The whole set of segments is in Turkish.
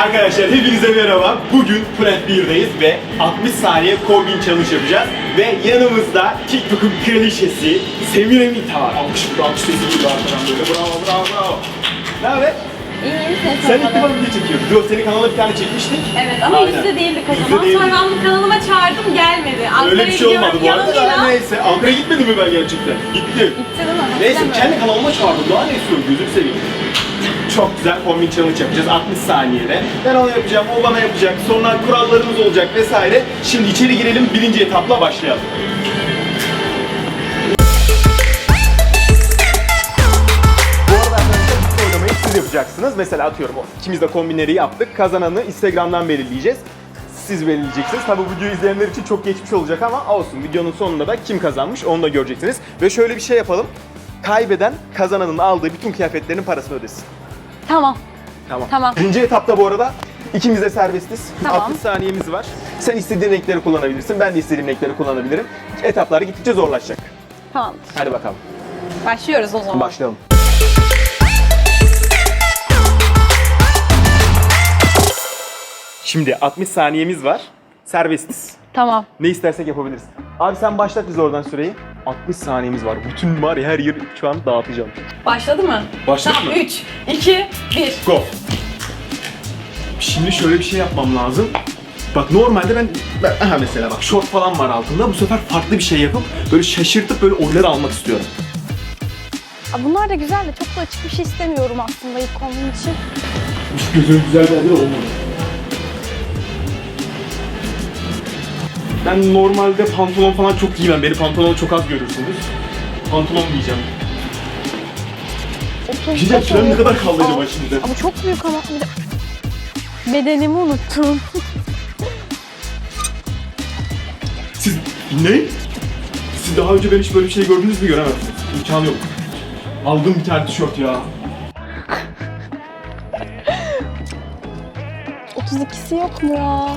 Arkadaşlar hepinize merhaba. Bugün Plant 1'deyiz ve 60 saniye kombin challenge yapacağız. Ve yanımızda TikTok'un kraliçesi Semire Mita var. Alkış alkış sesi geliyor arkadan böyle. Bravo bravo bravo. Ne haber? Ses Sen ilk defa video çekiyorsun. Dur senin kanalına bir tane çekmiştik. Evet ama Aynen. yüzde değildik o Yüzde zaman. değildik. Sonra ben bunu kanalıma çağırdım gelmedi. Öyle bir şey olmadı bu arada. da. Yanımda. Neyse Ankara'ya gitmedin mi ben gerçekten? Gittim. Gitti değil mi? Neyse Hatırlamıyorum. kendi kanalıma çağırdım. Daha ne istiyorum gözünü seveyim. Çok güzel kombin challenge yapacağız 60 saniyede. Ben onu yapacağım, o bana yapacak. Sonra kurallarımız olacak vesaire. Şimdi içeri girelim, birinci etapla başlayalım. Yapacaksınız. Mesela atıyorum o ikimiz de kombinleri yaptık. Kazananı Instagram'dan belirleyeceğiz. Siz belirleyeceksiniz. Tabi bu videoyu izleyenler için çok geçmiş olacak ama olsun. Videonun sonunda da kim kazanmış onu da göreceksiniz. Ve şöyle bir şey yapalım. Kaybeden kazananın aldığı bütün kıyafetlerin parasını ödesin. Tamam. Tamam. Tamam. Birinci etapta bu arada ikimiz de serbestiz. Tamam. 60 saniyemiz var. Sen istediğin renkleri kullanabilirsin. Ben de istediğim renkleri kullanabilirim. Etaplar gittikçe zorlaşacak. Tamam. Hadi bakalım. Başlıyoruz o zaman. Başlayalım. Şimdi 60 saniyemiz var. Serbestiz. Tamam. Ne istersek yapabiliriz. Abi sen başlat biz oradan süreyi. 60 saniyemiz var. Bütün var ya her yeri şu an dağıtacağım. Başladı mı? Başladı tamam. mı? 3, 2, 1. Go. Şimdi şöyle bir şey yapmam lazım. Bak normalde ben, ben aha mesela bak short falan var altında. Bu sefer farklı bir şey yapıp böyle şaşırtıp böyle oyları almak istiyorum. Aa, Bunlar da güzel de çok da açık bir şey istemiyorum aslında ilk kombin için. Gözünün güzel bir adı olmadı. Ben normalde pantolon falan çok giymem. Beni pantolonu çok az görürsünüz. Pantolon giyeceğim. Diyeceğim, süren ne kadar kaldı acaba şimdi? Ama çok büyük ama bir de... Bedenimi unuttum. Siz ne? Siz daha önce ben hiç böyle bir şey gördünüz mü göremezsiniz. İmkanı yok. Aldım bir tane tişört ya. 32'si yok mu ya?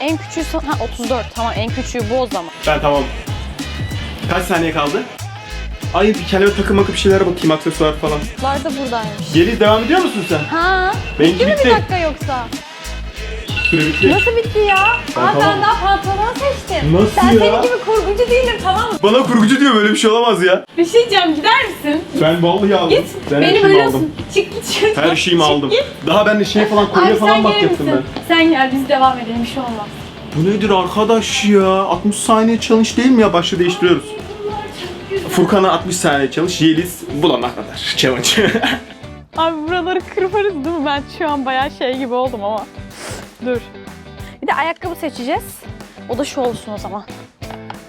En küçüğü son... Ha 34 tamam en küçüğü bu o zaman. Ben tamam. Kaç saniye kaldı? Ay bir kendime takım makı bir şeylere bakayım aksesuar falan. Bunlar da buradaymış. Yeliz devam ediyor musun sen? Ha? Benimki bitti mi bir dakika yoksa? Süre bitti. Nasıl bitti ya? Aa tamam. ben daha pantolon seçtim. Nasıl ben ya? senin gibi kurgucu değilim tamam mı? Bana kurgucu diyor böyle bir şey olamaz ya. Bir şey diyeceğim gider misin? Ben vallahi aldım. Git. Ben her Beni şeyimi bölüyorsun. aldım. Çık git şuradan. Her şeyimi Çık aldım. Git. Daha ben de şey falan kolye Abi falan sen gelir bakacaktım ben. misin? Sen gel biz devam edelim bir şey olmaz. Bu nedir arkadaş ya? 60 saniye challenge değil mi ya? Başlığı değiştiriyoruz. Furkan'a 60 saniye challenge, Yeliz bulana kadar challenge. Abi buraları kırparız değil mi? Ben şu an bayağı şey gibi oldum ama. Dur. Bir de ayakkabı seçeceğiz. O da şu olsun o zaman.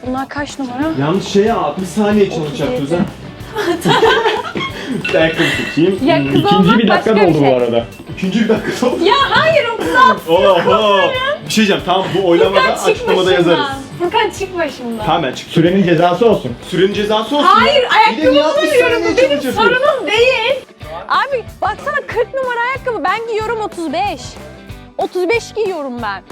Bunlar kaç numara? Yalnız şey ya 60 saniye challenge 37. yapıyoruz ha. bir ayakkabı seçeyim. Ya kız olmak başka bir şey. arada. İkinci bir dakika oldu. Ya hayır o kız al. Oho. Bir şey diyeceğim tamam bu oylamada Furkan çık açıklamada yazarız. başımdan. Furkan çık başımdan. Tamam ben çıktım. Sürenin cezası olsun. Sürenin cezası olsun. Hayır Bir de niye ayakkabımı 60 arıyorum saniye bu benim sorunum değil. Abi baksana 40 numara ayakkabı. Ben giyiyorum 35. 35 giyiyorum ben.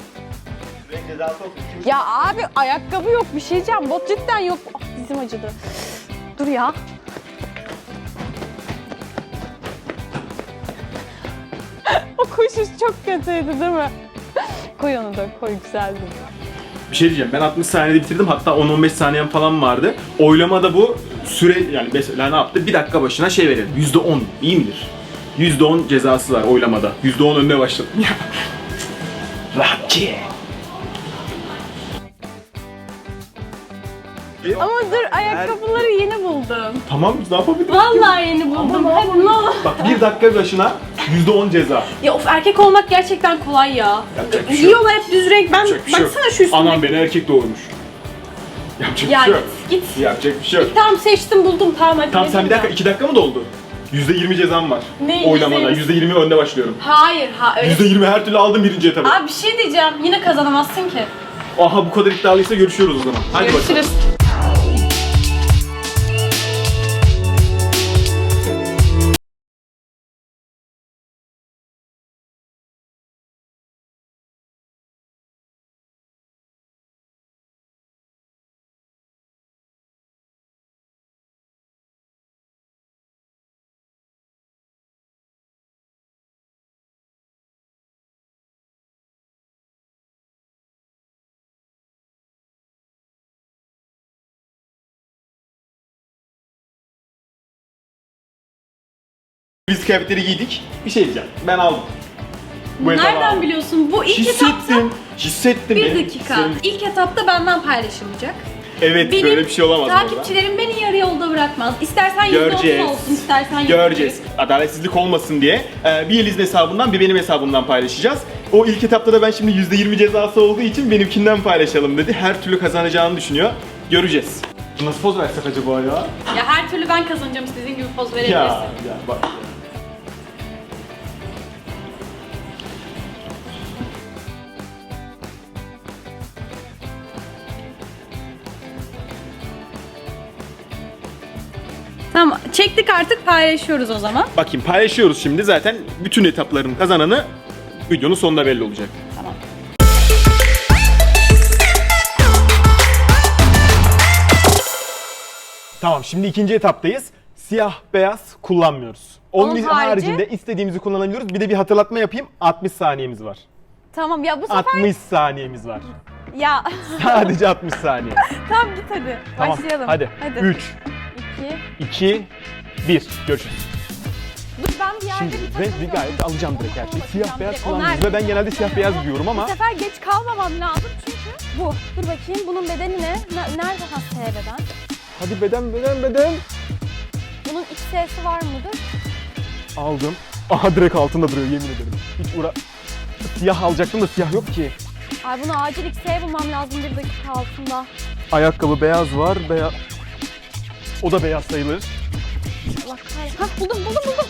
Ya abi ayakkabı yok bir şey diyeceğim. Bot cidden yok. Ah dizim acıdı. Dur ya. o koşuş çok kötüydü değil mi? koy onu da koy güzeldi. Bir şey diyeceğim ben 60 saniyede bitirdim hatta 10-15 saniyem falan vardı. Oylamada bu süre yani mesela ne yaptı? Bir dakika başına şey verelim. %10 iyi midir? %10 cezası var oylamada. %10 önüne başladım. Rapçi. Ama dur ayakkabıları yeni buldum. Tamam ne yapabiliriz? Vallahi yeni buldum. Hadi ne olur. Bak bir dakika başına %10 ceza. Ya of erkek olmak gerçekten kolay ya. Yapacak bir şey yok. Hep düz renk. Ben Yapacak bir şey yok. baksana şu üstüne. Anam beni erkek doğurmuş. Yapacak Ya bir şey yok. git git. Yapacak bir şey yok. Tamam seçtim buldum tamam hadi. Tamam sen bir dakika 2 dakika mı doldu? %20 cezam var. Ne, Oylamada %20? %20 önde başlıyorum. Hayır ha öyle. %20 her türlü aldım birinci etabı. Abi bir şey diyeceğim. Yine kazanamazsın ki. Aha bu kadar iddialıysa görüşüyoruz o zaman. Hadi bakalım. Görüşürüz. Biz kıyafetleri giydik. Bir şey diyeceğim. Ben aldım. Bu Nereden aldım. biliyorsun? Bu ilk etapta... Hissettim. Hissettim. Bir benim. dakika. Senin- İlk etapta benden paylaşılacak. Evet Benim böyle bir şey olamaz takipçilerim beni yarı yolda bırakmaz. İstersen yüzde Göreceğiz. olsun, istersen yüzde Göreceğiz. Adaletsizlik olmasın diye e, bir Yeliz'in hesabından bir benim hesabımdan paylaşacağız. O ilk etapta da ben şimdi %20 cezası olduğu için benimkinden paylaşalım dedi. Her türlü kazanacağını düşünüyor. Göreceğiz. Nasıl poz versek acaba ya? Ya her türlü ben kazanacağım istediğin gibi poz verebilirsin. Ya, ya bak. ya. Tamam çektik artık paylaşıyoruz o zaman. Bakayım paylaşıyoruz şimdi zaten bütün etapların kazananı videonun sonunda belli olacak. Tamam. Tamam şimdi ikinci etaptayız. Siyah beyaz kullanmıyoruz. Onun, Onun haricinde harici- istediğimizi kullanabiliyoruz. Bir de bir hatırlatma yapayım. 60 saniyemiz var. Tamam ya bu sefer 60 saniyemiz var. ya Sadece 60 saniye. tamam git hadi. Tamam. Başlayalım. Hadi. 3, 2 2, 1. Görüşürüz. Dur ben bir yerde Şimdi bir takıldım. gayet alacağım direkt her şeyi. Siyah beyaz nerede? ve ben genelde siyah beyaz giyiyorum ama Bu sefer geç kalmamam lazım çünkü bu. Dur bakayım bunun bedeni ne? Ne- Nerede hastaya beden? hadi beden beden beden. Bunun XS'si var mıdır? Aldım. Aha direkt altında duruyor yemin ederim. Hiç uğra... Siyah alacaktım da siyah yok ki. Ay bunu acil XS bulmam lazım bir dakika altında. Ayakkabı beyaz var. Beyaz... O da beyaz sayılır. Allah kahretsin. Hah buldum buldum buldum.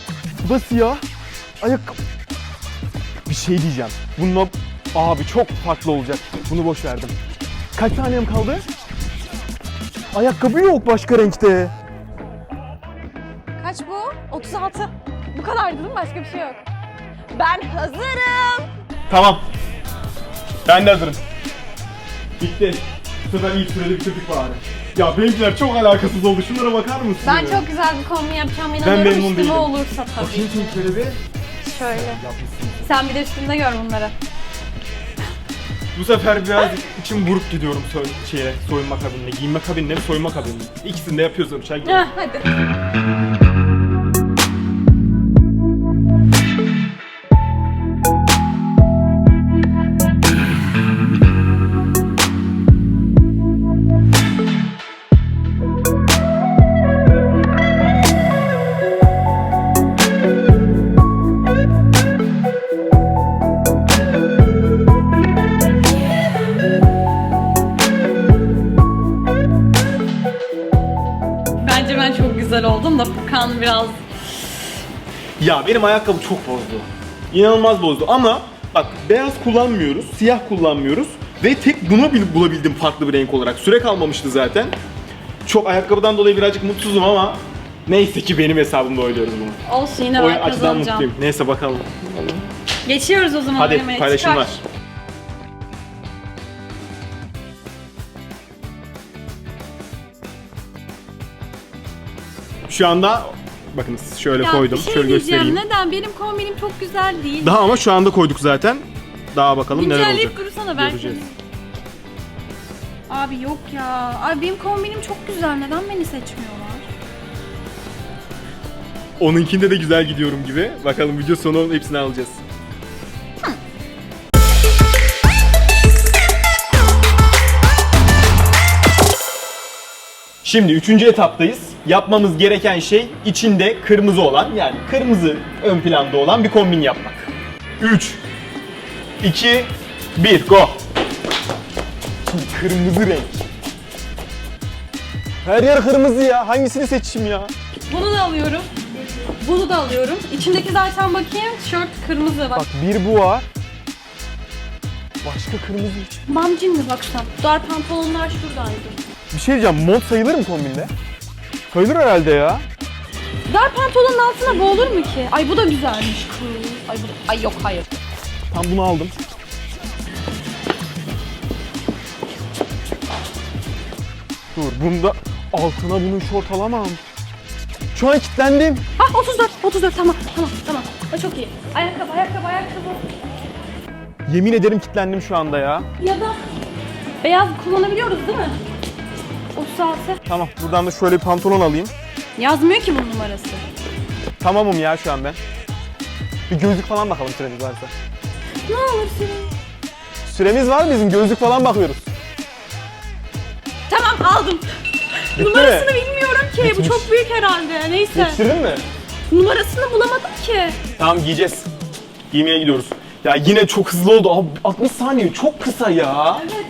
Bu da siyah. Ayakkabı... Bir şey diyeceğim. Bununla... Abi çok farklı olacak. Bunu boş verdim. Kaç saniyem kaldı? Ayakkabı yok başka renkte. Kaç bu? 36. Bu kadardı değil mi? Başka bir şey yok. Ben hazırım. Tamam. Ben de hazırım. Bitti. Bu sefer iyi sürede bitirdik bari. Ya benimkiler çok alakasız oldu. Şunlara bakar mısın? Ben çok güzel bir kombin yapacağım inanıyorum. memnun Üstüme değilim. olursa tabii. Bakayım seninkilere bir. Şöyle. Sen bir de üstünde gör bunları. Bu sefer biraz içim buruk gidiyorum soy şeye, soyunma kabinine. Giyinme kabinine mi, soyunma kabinine. İkisini de gidiyoruz. Heh, hadi. Biraz Ya benim ayakkabı çok bozdu. İnanılmaz bozdu ama bak beyaz kullanmıyoruz, siyah kullanmıyoruz ve tek bunu bil- bulabildim farklı bir renk olarak. Süre kalmamıştı zaten. Çok ayakkabıdan dolayı birazcık mutsuzum ama neyse ki benim hesabımda oynuyoruz bunu. olsun yine ben kazanacağım. mutluyum. Neyse bakalım. Geçiyoruz o zaman Hadi oynamaya. paylaşımlar. Çıkar. Şu anda bakınız şöyle Ya koydum. bir şey şöyle diyeceğim. göstereyim. Neden? Benim kombinim çok güzel değil. Daha ama şu anda koyduk zaten. Daha bakalım neler olacak. Güncelleyip dursana belki. Göreceğiz. Abi yok ya. Abi benim kombinim çok güzel. Neden beni seçmiyorlar? Onunkinde de güzel gidiyorum gibi. Bakalım video sonu hepsini alacağız. Şimdi üçüncü etaptayız. Yapmamız gereken şey içinde kırmızı olan yani kırmızı ön planda olan bir kombin yapmak. 3 2 1 go. Şimdi kırmızı renk. Her yer kırmızı ya. Hangisini seçeyim ya? Bunu da alıyorum. Bunu da alıyorum. İçindeki zaten bakayım. Tişört kırmızı bak. Bak bir bu var. Başka kırmızı hiç. Mamcin mi baksam? Dar pantolonlar şuradaydı. Bir şey diyeceğim, mont sayılır mı kombinde? Sayılır herhalde ya. Dar pantolonun altına bu olur mu ki? Ay bu da güzelmiş. Ay, bu... Ay yok hayır. Tam bunu aldım. Dur, bunda altına bunun şort alamam. Şu an kilitlendim. Ha 34. 34 tamam tamam tamam. Ha, çok iyi. Ayakkabı ayakkabı ayakkabı. Yemin ederim kilitlendim şu anda ya. Ya da beyaz kullanabiliyoruz değil mi? 36. Tamam, buradan da şöyle bir pantolon alayım. Yazmıyor ki bunun numarası. Tamamım ya şu an ben. Bir gözlük falan bakalım süremiz varsa. Ne olur senin. Süremiz var bizim gözlük falan bakıyoruz. Tamam aldım. Bitti Numarasını mi? bilmiyorum ki. Bu Bitmiş. çok büyük herhalde. Neyse. Yetiştirdin mi? Numarasını bulamadım ki. Tamam giyeceğiz. Giymeye gidiyoruz. Ya yine çok hızlı oldu. Abi 60 saniye çok kısa ya. Evet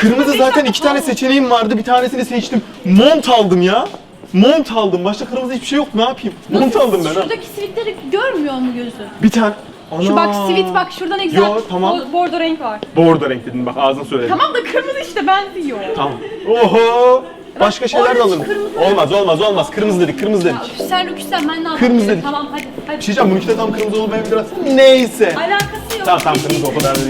Kırmızı zaten iki tane seçeneğim vardı. Bir tanesini seçtim. Mont aldım ya. Mont aldım. Başka kırmızı hiçbir şey yok. Ne yapayım? Mont aldım ben ha. Şuradaki sivitleri görmüyor mu gözü? Bir tane. Ana. Şu bak sivit bak şurada ne güzel. Yo, tamam. bo- bordo renk var. Bordo renk dedin bak ağzına söyledim. Tamam da kırmızı işte benziyor. Tamam. Oho. Başka şeyler de orange, alırım. kırmızı. Olmaz olmaz olmaz. Kırmızı dedik kırmızı dedik. Ya, sen rüküsten ben ne yapayım? Kırmızı dedik. Tamam hadi. hadi. Bir şey diyeceğim bunun tam kırmızı olmayabilir biraz. Neyse. Alakası yok. Tamam tamam kırmızı o kadar da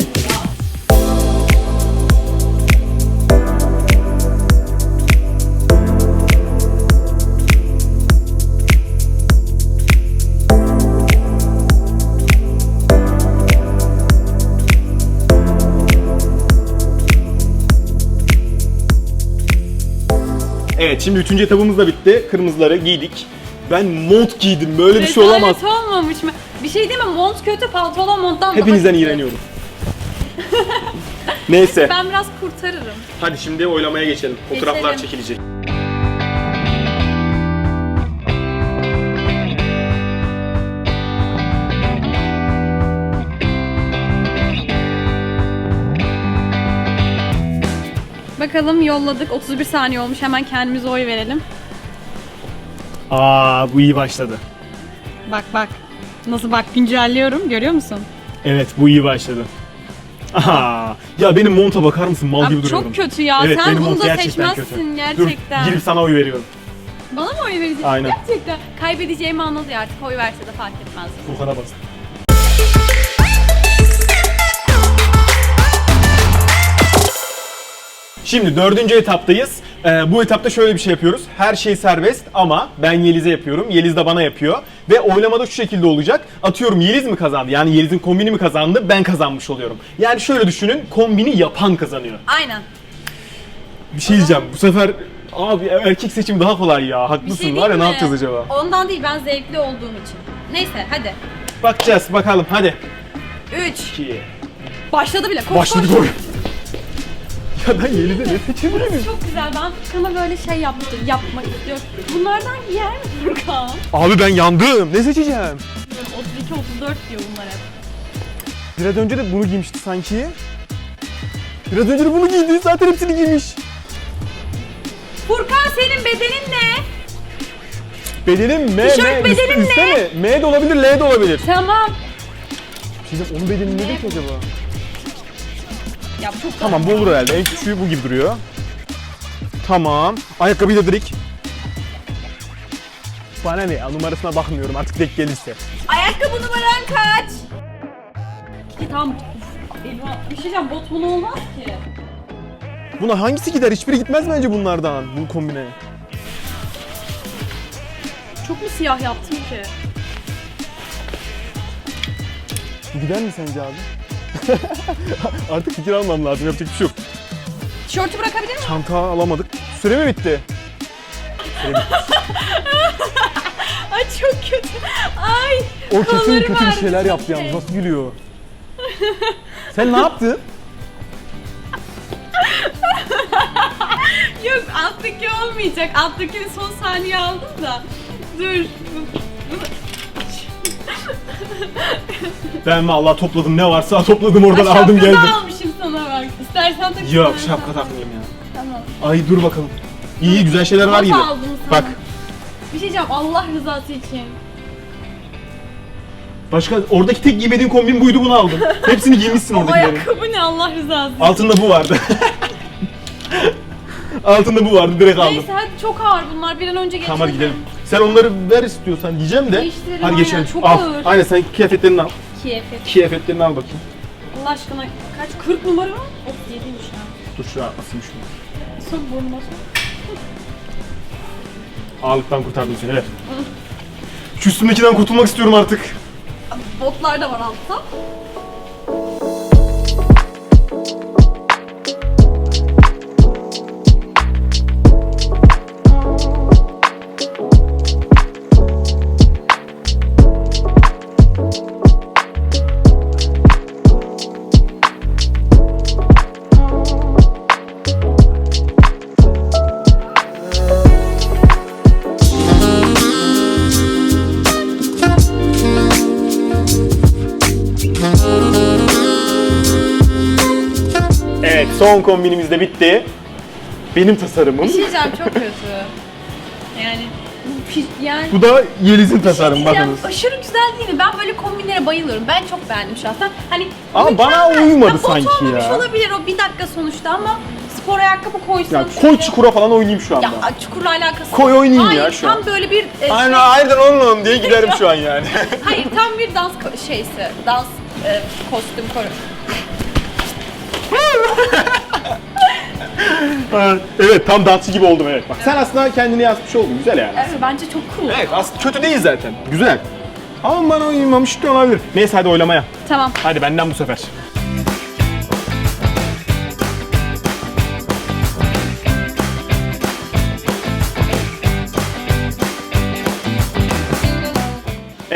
Evet şimdi üçüncü etapımız da bitti. Kırmızıları giydik. Ben mont giydim. Böyle bir şey olamaz. Rezalet olmamış mı? Bir şey değil mi? Mont kötü, pantolon monttan daha Hepinizden kötü. iğreniyorum. Neyse. Ben biraz kurtarırım. Hadi şimdi oylamaya geçelim. Fotoğraflar Geçelim. çekilecek. Bakalım yolladık. 31 saniye olmuş. Hemen kendimize oy verelim. Aa bu iyi başladı. Bak bak. Nasıl bak güncelliyorum. Görüyor musun? Evet bu iyi başladı. Aha. Ya benim monta bakar mısın? Mal gibi Abi duruyorum. çok kötü ya. Evet, Sen benim bunu mont da gerçekten seçmezsin kötü. gerçekten. Dur girip sana oy veriyorum. Bana mı oy vereceksin? Aynen. Gerçekten. Kaybedeceğimi anladı ya artık. Oy verse de fark etmez. Furkan'a bastım. Şimdi dördüncü etaptayız. Ee, bu etapta şöyle bir şey yapıyoruz. Her şey serbest ama ben Yeliz'e yapıyorum. Yeliz de bana yapıyor. Ve oylamada şu şekilde olacak. Atıyorum Yeliz mi kazandı? Yani Yeliz'in kombini mi kazandı? Ben kazanmış oluyorum. Yani şöyle düşünün. Kombini yapan kazanıyor. Aynen. Bir şey diyeceğim. Bu sefer abi erkek seçim daha kolay ya. Bir Haklısın. şey Var ya diyeyim ne mi? yapacağız acaba? Ondan değil ben zevkli olduğum için. Neyse hadi. Bakacağız bakalım. Hadi. 3. 2. Başladı bile. Koş Başladık koş. oyun. Ya ben Yeliz'e ne seçebilirim? Çok güzel. Ben Furkan'a böyle şey yaptım, yapmak istiyorum. Bunlardan giyer mi Furkan? Abi ben yandım. Ne seçeceğim? 32-34 diyor bunlar hep. Biraz önce de bunu giymişti sanki. Biraz önce de bunu giydi. Zaten hepsini giymiş. Furkan senin bedenin ne? Bedenim M, Tişört M. bedenim üst, üstte mi? M de olabilir, L de olabilir. Tamam. Bir şey diyeceğim, onun bedeni nedir ki acaba? Ya bu çok Tamam bu olur herhalde. En küçüğü bu gibi duruyor. Tamam. Ayakkabıyı da direkt. Bana ne ya numarasına bakmıyorum artık denk gelirse. Ayakkabı numaran kaç? Ki tam Elma, bir şey diyeceğim bot bunu olmaz ki. Buna hangisi gider? Hiçbiri gitmez bence bunlardan bu kombine. Çok mu siyah yaptım ki? Gider mi sence abi? artık fikir almam lazım. Yapacak bir şey yok. Tişörtü bırakabilir miyim? Çanta alamadık. Süre mi bitti? Ay çok kötü. Ay. O kesin kollarım kötü bir ağrıdı şeyler yaptı yalnız. Nasıl gülüyor? Sen ne yaptın? Yok alttaki olmayacak. Alttakini son saniye aldım da. Dur. Ben vallahi topladım ne varsa topladım oradan Ay, aldım geldim. almışım sana bak. İstersen tak. Yok şapka tak. takmayayım ya. Tamam. Ay dur bakalım. İyi güzel şeyler var Not yine. aldım sana. Bak Bir şey diyeceğim Allah rızası için. başka oradaki tek giymediğin kombin buydu bunu aldım. Hepsini giymişsin O oradakilerin. ayakkabı ne Allah rızası için. Altında bu vardı. Altında bu vardı direkt aldım. Neyse hadi çok ağır bunlar bir an önce geçelim. Tamam hadi gidelim. Sen onları ver istiyorsan diyeceğim de. Değiştirelim, Hadi aynen, geçelim. çok al. ağır. Aynen sen kıyafetlerini al. Kıyafet. Kıyafetlerini al bakayım. Allah aşkına kaç? 40 numara mı? 37'ymiş ha. Dur şuraya atmasın şunu. Sok burnuna sok. Ağırlıktan kurtardım seni evet. Şu üstümdekiden kurtulmak istiyorum artık. Botlar da var altta. Evet son kombinimiz de bitti. Benim tasarımım. Bir şey diyeceğim çok kötü. Yani bu pi- yani Bu da Yeliz'in tasarımı Yani bakınız. aşırı güzel değil mi? Ben böyle kombinlere bayılıyorum. Ben çok beğendim şahsen. Hani Ama bana uymadı bot sanki olmamış ya. olabilir o bir dakika sonuçta ama spor ayakkabı koysan Ya şöyle- koy çukura falan oynayayım şu anda. Ya çukurla alakası Koy yok. oynayayım Hayır, ya şu an. tam böyle bir e, Aynen şey, aynen oğlum diye giderim şu an yani. hayır tam bir dans ko- şeysi. Dans e, kostüm koru. Evet tam dansçı gibi oldum evet. Bak sen aslında kendini yazmış oldun güzel yani. Evet bence çok cool. Evet aslında kötü değil zaten. Güzel. Ama bana uymamış da olabilir. Neyse hadi oylamaya. Tamam. Hadi benden bu sefer.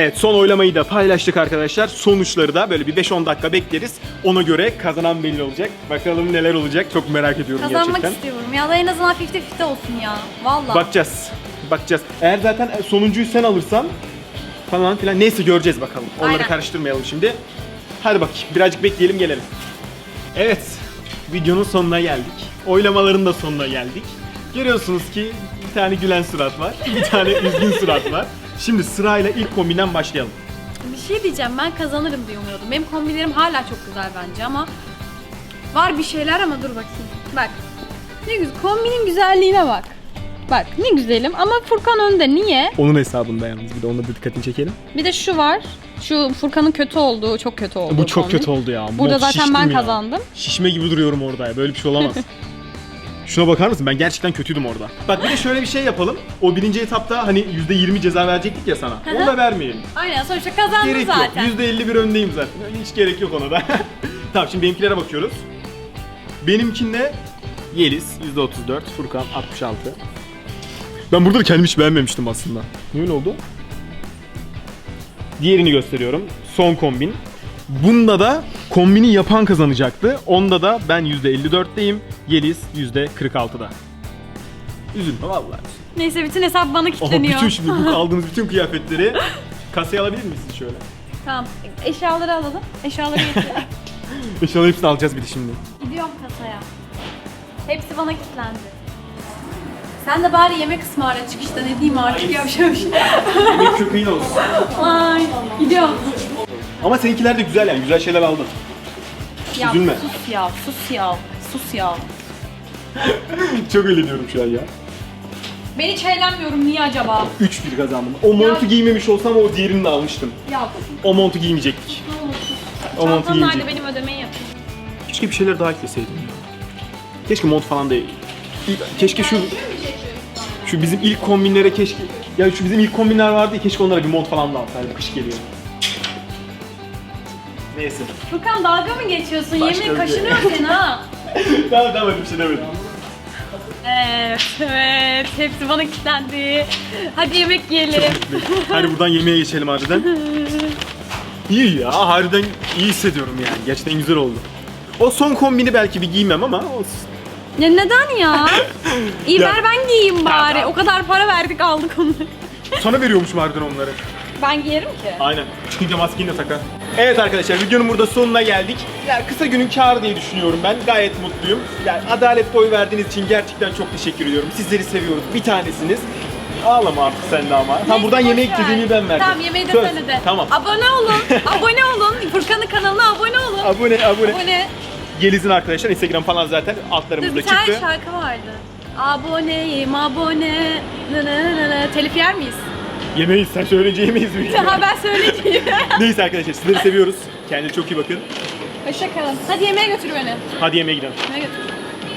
Evet son oylamayı da paylaştık arkadaşlar. Sonuçları da böyle bir 5-10 dakika bekleriz. Ona göre kazanan belli olacak. Bakalım neler olacak çok merak ediyorum Kazanmak gerçekten. istiyorum ya da en azından 50-50 olsun ya. Valla. Bakacağız. Bakacağız. Eğer zaten sonuncuyu sen alırsan falan filan neyse göreceğiz bakalım. Onları Aynen. karıştırmayalım şimdi. Hadi bakayım birazcık bekleyelim gelelim. Evet videonun sonuna geldik. Oylamaların da sonuna geldik. Görüyorsunuz ki bir tane gülen surat var. Bir tane üzgün surat var. Şimdi sırayla ilk kombinden başlayalım. Bir şey diyeceğim ben kazanırım diye umuyordum. Benim kombinlerim hala çok güzel bence ama var bir şeyler ama dur bakayım. Bak. Ne güzel. Kombinin güzelliğine bak. Bak ne güzelim ama Furkan önde. Niye? Onun hesabında yalnız bir de onda da dikkatini çekelim. Bir de şu var. Şu Furkan'ın kötü olduğu, çok kötü olduğu Bu çok kombin. kötü oldu ya. Burada Mont zaten şiştim ben ya. kazandım. Şişme gibi duruyorum orada ya. Böyle bir şey olamaz. Şuna bakar mısın? Ben gerçekten kötüydüm orada. Bak bir de şöyle bir şey yapalım. O birinci etapta hani %20 ceza verecektik ya sana. Onu da vermeyelim. Aynen sonuçta kazandım Gerek zaten. yok. %51 öndeyim zaten. Hiç gerek yok ona da. tamam şimdi benimkilere bakıyoruz. Benimkinde Yeliz %34, Furkan 66. Ben burada da kendimi hiç beğenmemiştim aslında. Öyle oldu? Diğerini gösteriyorum. Son kombin. Bunda da kombini yapan kazanacaktı. Onda da ben %54'teyim. Yeliz %46'da. Üzülme vallahi. Neyse bütün hesap bana Aha kilitleniyor. bütün şimdi bu aldığınız bütün kıyafetleri kasaya alabilir misiniz şöyle? Tamam. Eşyaları alalım. Eşyaları getirelim. Eşyaların hepsini alacağız bir de şimdi. Gidiyorum kasaya. Hepsi bana kilitlendi. Sen de bari yemek ısmarla çıkışta ne diyeyim artık yavaş Yemek köpeğin olsun. Ay gidiyorum. Ama seninkiler de güzel yani güzel şeyler aldın. Ya Üzülme. sus ya sus ya sus ya. Çok öyle diyorum şu an ya. Ben hiç eğlenmiyorum niye acaba? 3-1 kazandım. O montu giymemiş olsam o diğerini de almıştım. Ya O montu giymeyecektik. ne olursun. O montu Çantan nerede giymeyecektik. benim ödemeyi yapayım. Keşke bir şeyler daha ekleseydim ya. Keşke mont falan da... Keşke şu... Şu bizim ilk kombinlere keşke... Ya şu bizim ilk kombinler vardı ya keşke onlara bir mont falan da alsaydım. Kış geliyor. Neyse. Furkan dalga mı geçiyorsun? Başka Yemin bir şey. kaşınıyor seni ha. tamam tamam bir şey demedim. Evet, evet. Hepsi bana kilitlendi. Hadi yemek yiyelim. Hadi buradan yemeğe geçelim harbiden. İyi ya harbiden iyi hissediyorum yani. Gerçekten güzel oldu. O son kombini belki bir giymem ama olsun. Ya neden ya? İyi Ya- ver ben giyeyim bari. O kadar para verdik aldık onları. Sana veriyormuşum harbiden onları. Ben giyerim ki. Aynen. Çıkınca maskeni de takar. Evet arkadaşlar videonun burada sonuna geldik. Yani kısa günün kârı diye düşünüyorum ben. Gayet mutluyum. Yani adalet boy verdiğiniz için gerçekten çok teşekkür ediyorum. Sizleri seviyoruz. Bir tanesiniz. Ağlama artık sen de ama. Tam Neyse, buradan boş yemek ver. dediğimi ben verdim. Tamam yemeği de Söz. sen öde. Tamam. Abone olun. abone olun. Furkan'ın kanalına abone olun. Abone abone. Abone. Yeliz'in arkadaşlar Instagram falan zaten Dur altlarımızda bir tane çıktı. şarkı vardı. Aboneyim abone. Nı nı nı nı. Telif yer miyiz? Yemeyiz. Sen söyleyince yemeyiz mi? Ha ben söyleyeceğim. Neyse arkadaşlar sizleri seviyoruz. Kendinize çok iyi bakın. Hoşça kalın. Hadi yemeğe götür beni. Hadi yemeğe gidelim. Yemeğe götür.